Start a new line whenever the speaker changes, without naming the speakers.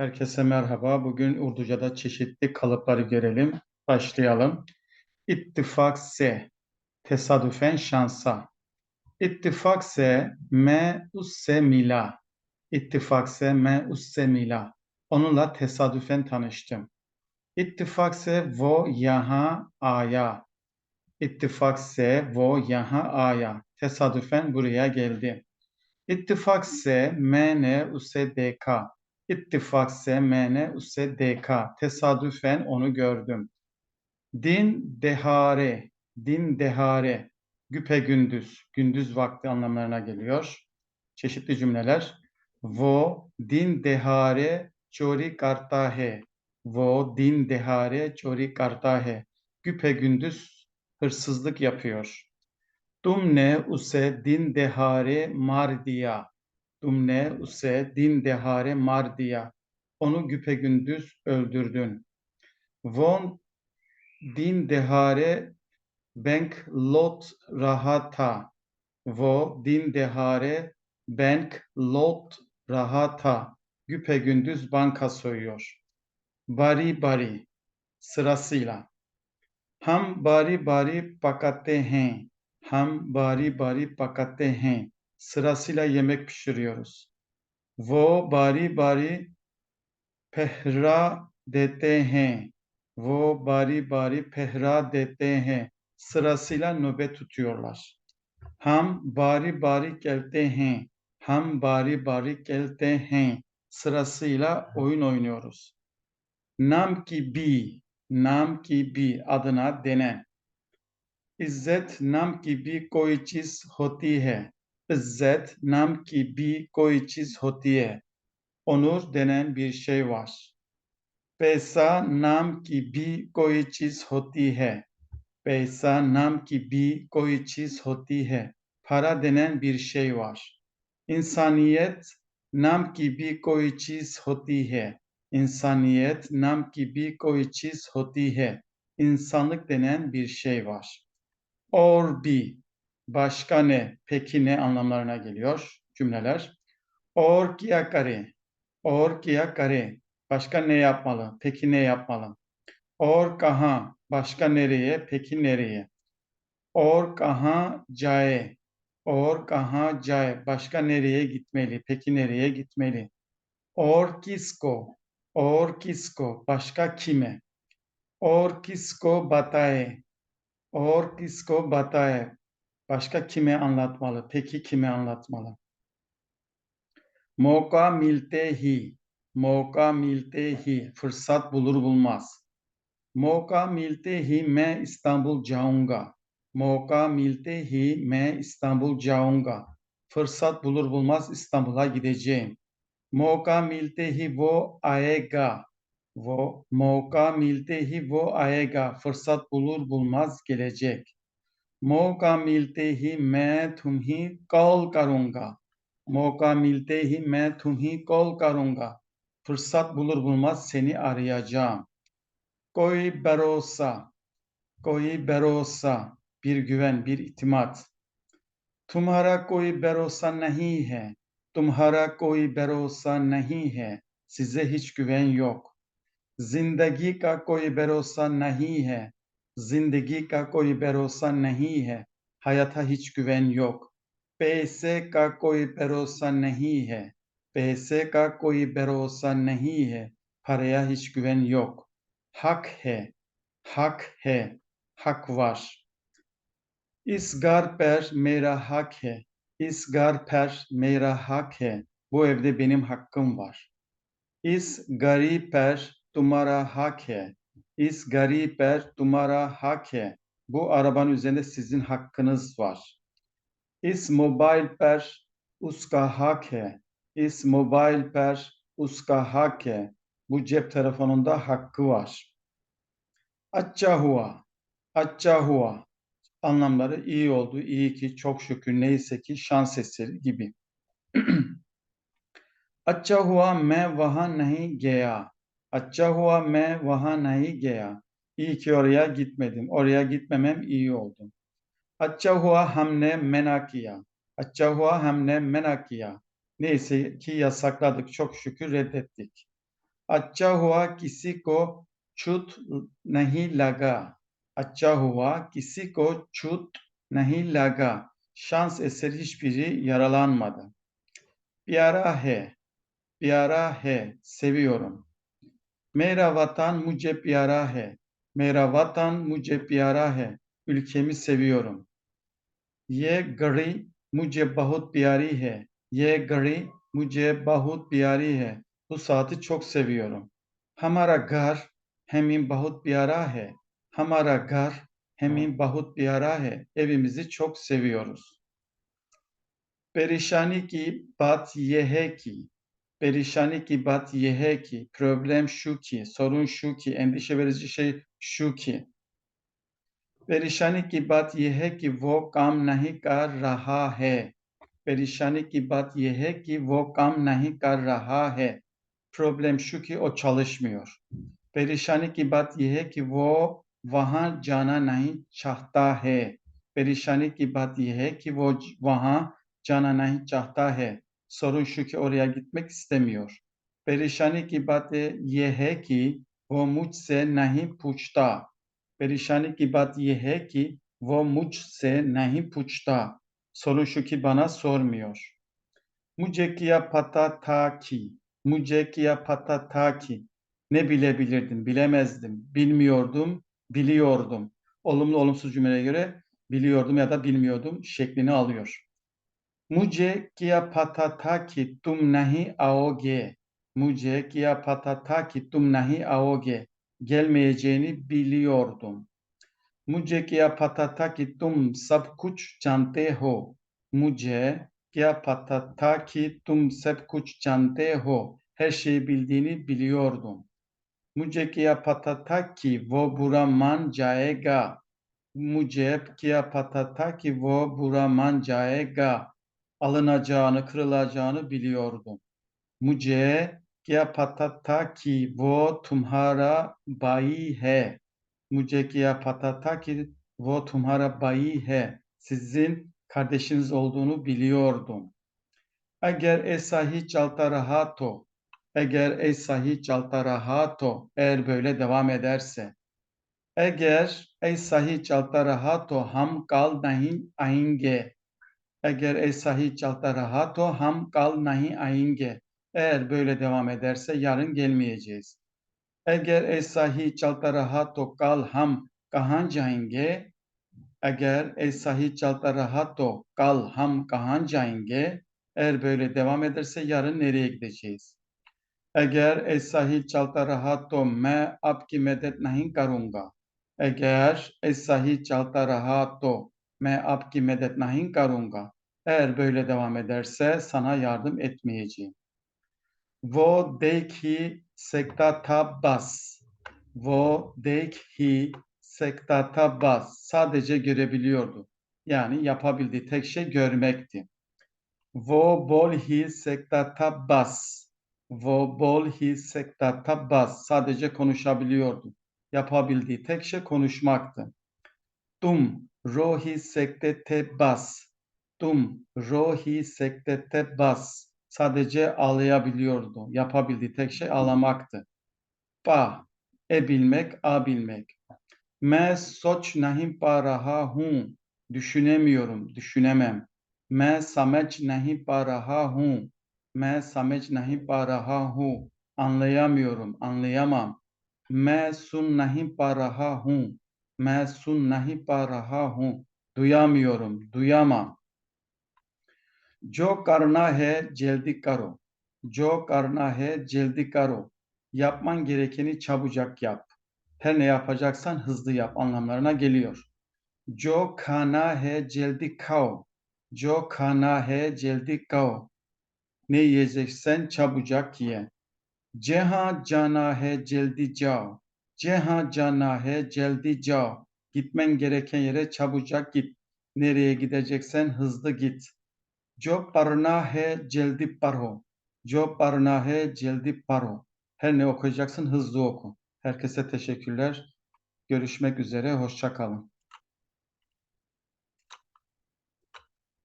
Herkese merhaba. Bugün Urduca'da çeşitli kalıpları görelim. Başlayalım. İttifak se, tesadüfen şansa. İttifak se, me usse mila. İttifak se, me usse mila. Onunla tesadüfen tanıştım. İttifak se, vo yaha aya. İttifak se, vo yaha aya. Tesadüfen buraya geldi. İttifak se, mene usse deka. İttifak semene use deka. Tesadüfen onu gördüm. Din dehare, din dehare, güpe gündüz, gündüz vakti anlamlarına geliyor. Çeşitli cümleler. Vo din dehare chori karta hai. Vo din dehare chori karta hai. Güpe gündüz hırsızlık yapıyor. Tumne use din dehare mar diya. Dumne use din dehare mardiya. Onu güpegündüz öldürdün. Von din dehare bank lot rahata. Vo din dehare bank lot rahata. Güpegündüz banka soyuyor. Bari bari sırasıyla. Ham bari bari pakatte hain. Ham bari bari pakatte hain sırasıyla yemek pişiriyoruz. Wo bari bari pehra dete hain. Wo bari bari pehra dete hain. Sırasıyla nöbet tutuyorlar. Ham bari bari gelte hain. Ham bari bari gelte hain. Sırasıyla oyun oynuyoruz. Nam ki bi, nam ki bi adına denen. İzzet nam ki bi koi çiz hoti hai. İzzet nam ki bir कोई चीज होती है. Onur denen bir şey var. Peysa nam ki bir कोई चीज होती है. Peysa nam ki bir कोई चीज होती है. Para denen bir şey var. İnsaniyet nam ki bir कोई चीज होती है. İnsaniyet nam ki bir कोई चीज होती है. İnsanlık denen bir şey var. Or bi başka ne, peki ne anlamlarına geliyor cümleler. Or kia kare, or kia kare, başka ne yapmalı, peki ne yapmalı. Or kaha, başka nereye, peki nereye. Or kaha jaye, or kaha jaye, başka nereye gitmeli, peki nereye gitmeli. Or kisko, or kisko, başka kime. Or kisko bataye, or kisko bataye, Başka kime anlatmalı? Peki kime anlatmalı? Moka milte hi. Moka milte hi. Fırsat bulur bulmaz. Moka milte hi me İstanbul jaunga. Moka milte hi me İstanbul jaunga. Fırsat bulur bulmaz İstanbul'a gideceğim. Moka milte hi wo aega. Wo moka milte hi wo aega. Fırsat bulur bulmaz gelecek. मौका मिलते ही मैं तुम्हें कॉल करूंगा मौका मिलते ही मैं तुम्हें कॉल करूंगा fırsat bulur bulmaz seni arayacağım. Koy berosa, koy berosa, bir güven, bir itimat. Tumhara koy berosa nahi hai, tumhara koy berosa nahi hai, size hiç güven yok. Zindagi ka koy berosa nahi hai, ज़िंदगी का कोई भरोसा नहीं है, हयात हिच क्यूवेन योग। पैसे का कोई भरोसा नहीं है, पैसे का कोई भरोसा नहीं है हरिया हिच क्यूवेन योग। हक है हक है, हक वाश। इस घर पर मेरा हक है, इस घर पर मेरा हक है, वो एवदे बिनिम हक्कम वाश। इस गरीब पर तुम्हारा हक है İs gariper tumara hake. Bu arabanın üzerinde sizin hakkınız var. İs mobile per uska hake. İs mobile per uska hake. Bu cep telefonunda hakkı var. Acca hua. Acca hua. Anlamları iyi oldu, iyi ki, çok şükür, neyse ki, şans eseri gibi. अच्छा हुआ मैं वहां नहीं गया अच्छा हुआ मैं वहां नहीं गया İyi ki oraya gitmedim. Oraya gitmemem iyi oldu. अच्छा हुआ हमने mena kiya. अच्छा हुआ हमने mena kiya. Neyse ki yasakladık. Çok şükür reddettik. अच्छा हुआ किसी को छूत नहीं लगा अच्छा हुआ किसी को छूत नहीं लगा şans eseri hiçbiri yaralanmadı. Pyara he, pyara he, seviyorum. Mera vatan muce pyara he, mera vatan muce pyara ülkemi seviyorum. Ye gari muce bahut pyari he, ye gari muce bahut pyari he, bu saati çok seviyorum. Hamara gar hemin bahut pyara he, hamara gar hemin bahut pyara he, evimizi çok seviyoruz. Perişani ki bat ye hai ki, perişanlik bat ye ki, problem şu ki, sorun şu ki, endişe verici şey şu ki. پریشانی کی بات یہ ہے کہ وہ کام نہیں کر رہا ہے پریشانی کی بات یہ ہے کہ وہ کام نہیں کر رہا ہے پرابلم شو کی اور او میور پریشانی کی بات یہ ہے کہ وہ وہاں جانا نہیں چاہتا ہے پریشانی کی بات یہ ہے کہ وہ وہاں جانا نہیں چاہتا ہے sorun şu ki oraya gitmek istemiyor परेशानी की बात यह है कि वो मुझसे नहीं पूछता Perişani ki बात ये है कि वो मुझसे नहीं पूछता. Sorun şu ki bana sormuyor. Muce kiya pata ta ki. Muce kiya pata ta ki. Ne bilebilirdim, bilemezdim, bilmiyordum, biliyordum. Olumlu olumsuz cümleye göre biliyordum ya da bilmiyordum şeklini alıyor. Muce kiya pata ta ki tum nahi aoge. Muce kiya pata ta ki tum nahi aoge gelmeyeceğini biliyordum. मुझे क्या पता था कि तुम सब कुछ जानते हो मुझे क्या पता था कि तुम सब कुछ जानते हो her şeyi bildiğini biliyordum. मुझे क्या पता था कि वो बुरा मान जाएगा मुझे क्या पता था कि वो बुरा मान जाएगा alınacağını, kırılacağını biliyordu. Muje kya patata ki vo tumhara bayi he. Muje kya patata ki vo tumhara bayi he. Sizin kardeşiniz olduğunu biliyordum. Eğer esahi çalta rahato, eğer esahi çalta rahato, eğer böyle devam ederse, eğer esahi çalta rahato ham kal nahin ahenge, eğer ऐसा ही चलता रहा तो हम कल नहीं आएंगे eğer böyle devam ederse yarın gelmeyeceğiz. Eğer ऐसा ही चलता रहा तो कल हम कहाँ जाएंगे eğer ऐसा ही चलता रहा तो कल हम कहाँ जाएंगे eğer böyle devam ederse yarın nereye gideceğiz eğer ऐसा ही चलता रहा तो मैं आपकी मदद नहीं करूँगा eğer ऐसा ही चलता रहा तो मैं आपकी मदद नहीं करूँगा eğer böyle devam ederse sana yardım etmeyeceğim वो देख ही सकता था bas. वो देख ही सकता था bas. Sadece görebiliyordu. Yani yapabildiği tek şey görmekti. वो बोल ही सकता था bas. वो बोल ही सकता था bas. Sadece konuşabiliyordu. Yapabildiği tek şey konuşmaktı. Tum ro hi sekte te bas. Tum ro hi sekte te bas sadece ağlayabiliyordu. Yapabildiği tek şey ağlamaktı. Pa, e bilmek, a bilmek. Me soç nahi pa raha hun. Düşünemiyorum, düşünemem. Me sameç nahi pa raha hun. Me sameç nahi pa raha hu. Anlayamıyorum, anlayamam. Me sun nahi pa raha hun. Me sun nahi pa raha hun. Duyamıyorum, duyamam. जो करना है celdi karo. Jo karna he celdi karo. Yapman gerekeni çabucak yap. Her ne yapacaksan hızlı yap anlamlarına geliyor. Jo kana he celdi kao. Jo kana he celdi kao. Ne yiyeceksen çabucak ye. Ceha cana he celdi cao. Ceha canahe celdi ca. Gitmen gereken yere çabucak git. Nereye gideceksen hızlı git. Jo parnahe celdi paro. Jo parnahe celdi paro. Her ne okuyacaksın hızlı oku. Herkese teşekkürler. Görüşmek üzere. Hoşça kalın.